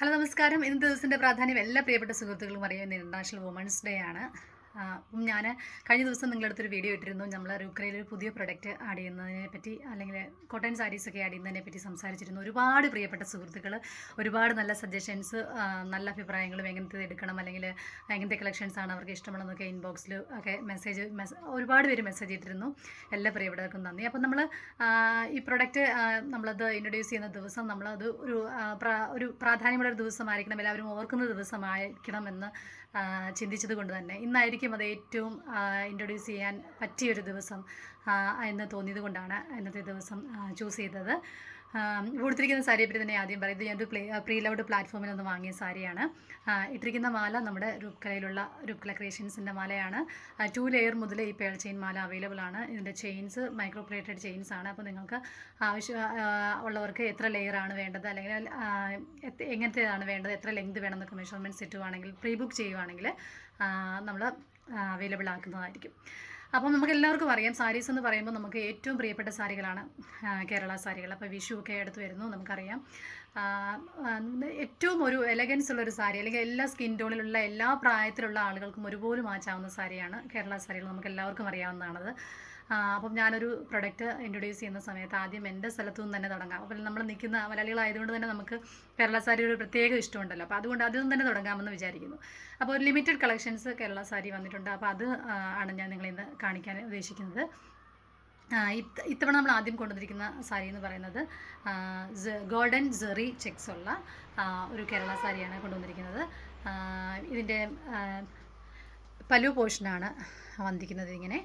Hello നമസ്കാരം. ഇന്നത്തെ ദിവസത്തിന്റെ പ്രാധാന്യം എല്ലാ പ്രിയപ്പെട്ട സുഹൃത്തുക്കളും അറിയുന്ന ഇന്റർനാഷണൽ വുമൻസ് ഡേ ആണ്. അപ്പം ഞാൻ കഴിഞ്ഞ ദിവസം നിങ്ങളുടെ അടുത്തൊരു വീഡിയോ ഇട്ടിരുന്നു. നമ്മൾ റുക്രയിൽ ഒരു പുതിയ പ്രൊഡക്റ്റ് ആഡ് ചെയ്യുന്നതിനെ പറ്റി അല്ലെങ്കിൽ കോട്ടൺ സാരീസൊക്കെ ആഡ് ചെയ്യുന്നതിനെ പറ്റി സംസാരിച്ചിരുന്നു. ഒരുപാട് പ്രിയപ്പെട്ട സുഹൃത്തുക്കൾ ഒരുപാട് നല്ല സജഷൻസ് നല്ല അഭിപ്രായങ്ങളും എങ്ങനത്തെ എടുക്കണം അല്ലെങ്കിൽ എങ്ങനത്തെ കളക്ഷൻസ് ആണ് അവർക്ക് ഇഷ്ടമുള്ളതെന്നൊക്കെ ഇൻബോക്സിൽ ഒക്കെ മെസ്സേജ് ഒരുപാട് പേര് മെസ്സേജ് ഇട്ടിരുന്നു എല്ലാ പ്രിയപ്പെട്ടവർക്കും നന്ദി. അപ്പം നമ്മൾ ഈ പ്രൊഡക്റ്റ് നമ്മളത് ഇൻട്രൊഡ്യൂസ് ചെയ്യുന്ന ദിവസം നമ്മളത് ഒരു ഒരു പ്രാധാന്യമുള്ള ഒരു ദിവസമായിരിക്കണം എല്ലാവരും ഓർക്കുന്ന ദിവസമായിരിക്കണം എന്ന് ചിന്തിച്ചത് കൊണ്ട് തന്നെ. ഇന്നായിരിക്കും അത് ഏറ്റവും ഇൻട്രൊഡ്യൂസ് ചെയ്യാൻ പറ്റിയൊരു ദിവസം എന്ന് തോന്നിയത് കൊണ്ടാണ് ഇന്നത്തെ ദിവസം ചൂസ് ചെയ്തത്. കൊടുത്തിരിക്കുന്ന സാരിയെ പറ്റി തന്നെ ആദ്യം പറയുന്നത് ഞാനൊരു പ്ലേ പ്രീ ലൗഡ് പ്ലാറ്റ്ഫോമിൽ നിന്ന് വാങ്ങിയ സാരിയാണ്. ഇട്ടിരിക്കുന്ന മാല നമ്മുടെ റുക്കലയിലുള്ള റുക്കല ക്രിയേഷൻസിന്റെ മാലയാണ്. ടു ലെയർ മുതൽ ഈ പേൾ ചെയിൻ മാല അവൈലബിൾ ആണ്. ഇതിന്റെ ചെയിൻസ് മൈക്രോ പ്ലേറ്റഡ് ചെയിൻസ് ആണ്. അപ്പോൾ നിങ്ങൾക്ക് ആവശ്യം ഉള്ളവർക്ക് എത്ര ലെയർ ആണ് വേണ്ടത് അല്ലെങ്കിൽ എങ്ങനത്തേതാണ് വേണ്ടത് എത്ര ലെങ്ത് വേണം എന്നൊക്കെ മെഷർമെന്റ്സ് ഇട്ടുവാണെങ്കിൽ പ്രീ ബുക്ക് ചെയ്യുവാണെങ്കിൽ നമ്മൾ അവൈലബിൾ ആക്കുന്നതായിരിക്കും. അപ്പം നമുക്ക് എല്ലാവർക്കും അറിയാം സാരീസ് എന്ന് പറയുമ്പോൾ നമുക്ക് ഏറ്റവും പ്രിയപ്പെട്ട സാരികളാണ് കേരള സാരികൾ. അപ്പോൾ വിഷു ഒക്കെ അടുത്ത് വരുന്നു നമുക്കറിയാം. ഏറ്റവും ഒരു എലഗൻസ് ഉള്ളൊരു സാരി അല്ലെങ്കിൽ എല്ലാ സ്കിൻ ടോണിലുള്ള എല്ലാ പ്രായത്തിലുള്ള ആളുകൾക്കും ഒരുപോലെ മാച്ചാവുന്ന സാരിയാണ് കേരള സാരികൾ. നമുക്ക് എല്ലാവർക്കും അറിയാവുന്നതാണത്. അപ്പം ഞാനൊരു പ്രൊഡക്റ്റ് ഇൻട്രൊഡ്യൂസ് ചെയ്യുന്ന സമയത്ത് ആദ്യം എന്റെ സ്ഥലത്തു നിന്ന് തന്നെ തുടങ്ങാം. അപ്പോൾ നമ്മൾ നിൽക്കുന്ന മലയാളികളായതുകൊണ്ട് തന്നെ നമുക്ക് കേരള സാരി ഒരു പ്രത്യേക ഇഷ്ടമുണ്ടല്ലോ. അപ്പോൾ അതുകൊണ്ട് അതിൽ നിന്ന് തന്നെ തുടങ്ങാമെന്ന് വിചാരിക്കുന്നു. അപ്പോൾ ഒരു ലിമിറ്റഡ് കളക്ഷൻസ് കേരള സാരി വന്നിട്ടുണ്ട്. അപ്പോൾ അത് ആണ് ഞാൻ നിങ്ങളെ ഇന്ന് കാണിക്കാൻ ഉദ്ദേശിക്കുന്നത്. ഇത്തവണ നമ്മൾ ആദ്യം കൊണ്ടുവന്നിരിക്കുന്ന സാരി എന്ന് പറയുന്നത് ഗോൾഡൻ ജെറി ചെക്സ് ഉള്ള ഒരു കേരള സാരിയാണ് കൊണ്ടുവന്നിരിക്കുന്നത്. ഇതിന്റെ പലു പോർഷനാണ് വന്നിരിക്കുന്നത് ഇങ്ങനെ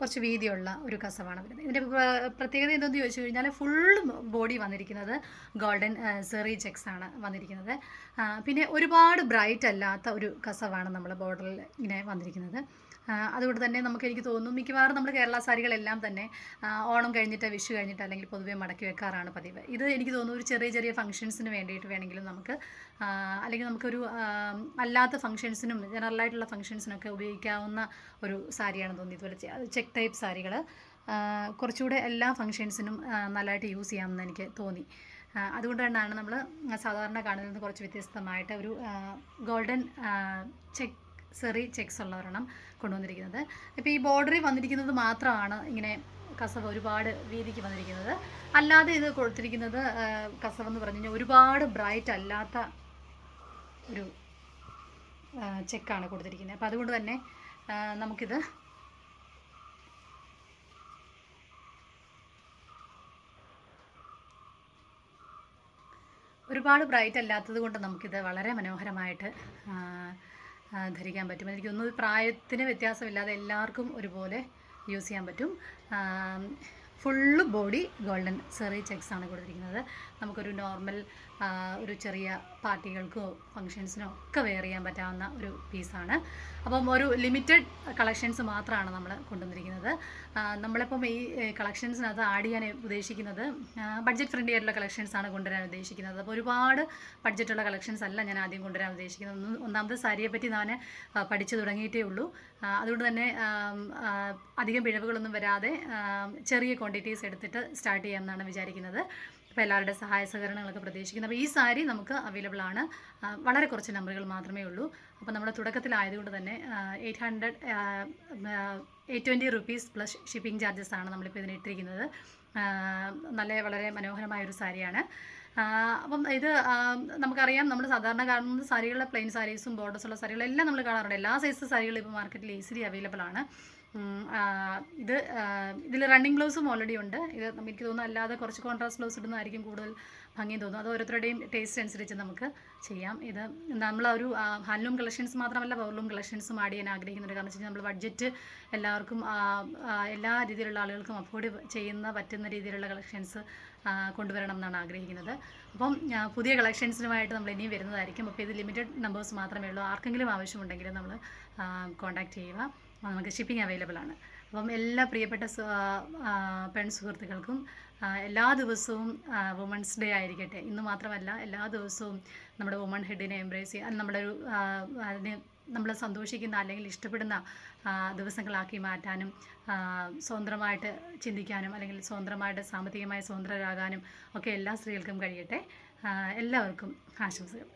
കുറച്ച് വീതിയുള്ള ഒരു കസവാണ് വരുന്നത്. ഇതിന്റെ പ്ര- പ്രത്യേകത എന്തെന്ന് ചോദിച്ചു കഴിഞ്ഞാൽ ഫുൾ ബോഡി വന്നിരിക്കുന്നത് ഗോൾഡൻ സെറി ചെക്സ് ആണ് വന്നിരിക്കുന്നത്. പിന്നെ ഒരുപാട് ബ്രൈറ്റ് അല്ലാത്ത ഒരു കസവാണ് നമ്മൾ ബോർഡറിൽ ഇങ്ങനെ വന്നിരിക്കുന്നത്. അതുകൊണ്ട് തന്നെ നമുക്ക് എനിക്ക് തോന്നുന്നു മിക്കവാറും നമ്മൾ കേരള സാരികളെല്ലാം തന്നെ ഓണം കഴിഞ്ഞിട്ട് വിഷു കഴിഞ്ഞിട്ട് അല്ലെങ്കിൽ പൊതുവെ മടക്കി വെക്കാറാണ് പതിവ്. ഇത് എനിക്ക് തോന്നുന്നു ഒരു ചെറിയ ചെറിയ ഫംഗ്ഷൻസിന് വേണ്ടിയിട്ട് വേണമെങ്കിലും നമുക്ക് അല്ലെങ്കിൽ നമുക്കൊരു അല്ലാത്ത ഫംഗ്ഷൻസിനും ജനറലായിട്ടുള്ള ഫംഗ്ഷൻസിനൊക്കെ ഉപയോഗിക്കാവുന്ന ഒരു സാരിയാണ് തോന്നി ഇതുപോലെ ചെക്ക് ടൈപ്പ് സാരികൾ കുറച്ചുകൂടെ എല്ലാ ഫങ്ഷൻസിനും നല്ലതായിട്ട് യൂസ് ചെയ്യാമെന്ന് എനിക്ക് തോന്നി. അതുകൊണ്ട് തന്നെയാണ് നമ്മൾ സാധാരണ കാണുന്നതിൽ നിന്ന് കുറച്ച് വ്യത്യസ്തമായിട്ട് ഒരു ഗോൾഡൻ ചെക്ക് സെറി ചെക്സ് ഉള്ള ഒരെണ്ണം കൊണ്ടുവന്നിരിക്കുന്നത്. ഇപ്പോൾ ഈ ബോർഡറിൽ വന്നിരിക്കുന്നത് മാത്രമാണ് ഇങ്ങനെ കസവ് ഒരുപാട് വീതിക്ക് വന്നിരിക്കുന്നത്. അല്ലാതെ ഇത് കൊടുത്തിരിക്കുന്നത് കസവ് എന്ന് പറഞ്ഞു കഴിഞ്ഞാൽ ഒരുപാട് ബ്രൈറ്റ് അല്ലാത്ത ഒരു ചെക്കാണ് കൊടുത്തിരിക്കുന്നത്. അപ്പോൾ അതുകൊണ്ട് തന്നെ നമുക്കിത് ഒരുപാട് ബ്രൈറ്റ് അല്ലാത്തത് കൊണ്ട് നമുക്കിത് വളരെ മനോഹരമായിട്ട് ധരിക്കാൻ പറ്റും. എനിക്ക് പ്രായത്തിന് വ്യത്യാസമില്ലാതെ എല്ലാവർക്കും ഒരുപോലെ യൂസ് ചെയ്യാൻ പറ്റും. Full body golden zari checks ആണ് കൊടുത്തിരിക്കുന്നത്. നമുക്കൊരു നോർമൽ ഒരു ചെറിയ പാർട്ടികൾക്കോ ഫങ്ഷൻസിനോ ഒക്കെ വെയർ ചെയ്യാൻ പറ്റാവുന്ന ഒരു പീസാണ് അപ്പം ഒരു ലിമിറ്റഡ് കളക്ഷൻസ് മാത്രമാണ് നമ്മൾ കൊണ്ടുവന്നിരിക്കുന്നത്. നമ്മളിപ്പം ഈ കളക്ഷൻസിനകത്ത് ആഡ് ചെയ്യാൻ ഉദ്ദേശിക്കുന്നത് ബഡ്ജറ്റ് ഫ്രണ്ട്ലി ആയിട്ടുള്ള കളക്ഷൻസ് ആണ് കൊണ്ടുവരാൻ ഉദ്ദേശിക്കുന്നത്. അപ്പോൾ ഒരുപാട് ബഡ്ജറ്റുള്ള കളക്ഷൻസ് അല്ല ഞാൻ ആദ്യം കൊണ്ടുവരാൻ ഉദ്ദേശിക്കുന്നത്. ഒന്ന് ഒന്നാമത്തെ സാരിയെ പറ്റി ഞാൻ പഠിച്ചു തുടങ്ങിയിട്ടേ ഉള്ളൂ. അതുകൊണ്ട് തന്നെ അധികം പിഴവുകളൊന്നും വരാതെ ചെറിയ ക്വാണ്ടിറ്റീസ് എടുത്തിട്ട് സ്റ്റാർട്ട് ചെയ്യാമെന്നാണ് വിചാരിക്കുന്നത്. അപ്പോൾ എല്ലാവരുടെ സഹായ സഹകരണങ്ങളൊക്കെ പ്രതീക്ഷിക്കുന്നു. അപ്പോൾ ഈ സാരി നമുക്ക് അവൈലബിൾ ആണ്. വളരെ കുറച്ച് നമ്പറുകൾ മാത്രമേ ഉള്ളൂ. അപ്പോൾ നമ്മുടെ തുടക്കത്തിലായതുകൊണ്ട് തന്നെ eight hundred eight twenty rupees plus shipping charges ആണ് നമ്മളിപ്പോൾ ഇതിന് ഇട്ടിരിക്കുന്നത്. നല്ല വളരെ മനോഹരമായ ഒരു സാരിയാണ് അപ്പം ഇത് നമുക്കറിയാം നമ്മൾ സാധാരണ കാണുന്ന സാരികളുടെ പ്ലെയിൻ സാരീസും ബോർഡേഴ്സുള്ള സാരികളും എല്ലാം നമ്മൾ കാണാറുണ്ട്. എല്ലാ സൈസ് സാരികളും ഇപ്പോൾ മാർക്കറ്റിൽ ഈസിലി അവൈലബിൾ ആണ്. ഇത് ഇതിൽ റണ്ണിങ് ബ്ലൗസും ഓൾറെഡി ഉണ്ട്. ഇത് എനിക്ക് തോന്നുന്നു അല്ലാതെ കുറച്ച് കോൺട്രാസ്റ്റ് ബ്ലൗസ് ഇടുന്നതായിരിക്കും കൂടുതൽ ഭംഗി തോന്നും. അത് ഓരോരുത്തരുടെയും ടേസ്റ്റ് അനുസരിച്ച് നമുക്ക് ചെയ്യാം. ഇത് നമ്മൾ ഒരു ഹാൻഡ്ലൂം കളക്ഷൻസ് മാത്രമല്ല പവർലൂം കളക്ഷൻസും ആഡ് ചെയ്യാൻ ആഗ്രഹിക്കുന്നുണ്ട്. കാരണം വെച്ച് കഴിഞ്ഞാൽ നമ്മൾ ബഡ്ജറ്റ് എല്ലാവർക്കും എല്ലാ രീതിയിലുള്ള ആളുകൾക്കും അഫോർഡ് ചെയ്യുന്ന പറ്റുന്ന രീതിയിലുള്ള കളക്ഷൻസ് കൊണ്ടുവരണം എന്നാണ് ആഗ്രഹിക്കുന്നത്. അപ്പം പുതിയ കളക്ഷൻസിനുമായിട്ട് നമ്മൾ ഇനിയും വരുന്നതായിരിക്കും. അപ്പോൾ ഇത് ലിമിറ്റഡ് നമ്പേഴ്സ് മാത്രമേ ഉള്ളൂ. ആർക്കെങ്കിലും ആവശ്യമുണ്ടെങ്കിൽ നമ്മൾ കോൺടാക്റ്റ് ചെയ്യുക. നമുക്ക് ഷിപ്പിംഗ് അവൈലബിൾ ആണ്. അപ്പം എല്ലാ പ്രിയപ്പെട്ട പെൺ സുഹൃത്തുക്കൾക്കും എല്ലാ ദിവസവും വുമൺസ് ഡേ ആയിരിക്കട്ടെ. ഇന്ന് മാത്രമല്ല എല്ലാ ദിവസവും നമ്മുടെ വുമൺ ഹെഡിനെ എംബ്രേസ് ചെയ്യുക നമ്മുടെ ഒരു അതിന് നമ്മൾ സന്തോഷിക്കുന്ന അല്ലെങ്കിൽ ഇഷ്ടപ്പെടുന്ന ദിവസങ്ങളാക്കി മാറ്റാനും സ്വതന്ത്രമായിട്ട് ചിന്തിക്കാനും അല്ലെങ്കിൽ സ്വതന്ത്രമായിട്ട് സാമ്പത്തികമായി സ്വതന്ത്രരാകാനും ഒക്കെ എല്ലാ സ്ത്രീകൾക്കും കഴിയട്ടെ. എല്ലാവർക്കും ആശംസകൾ.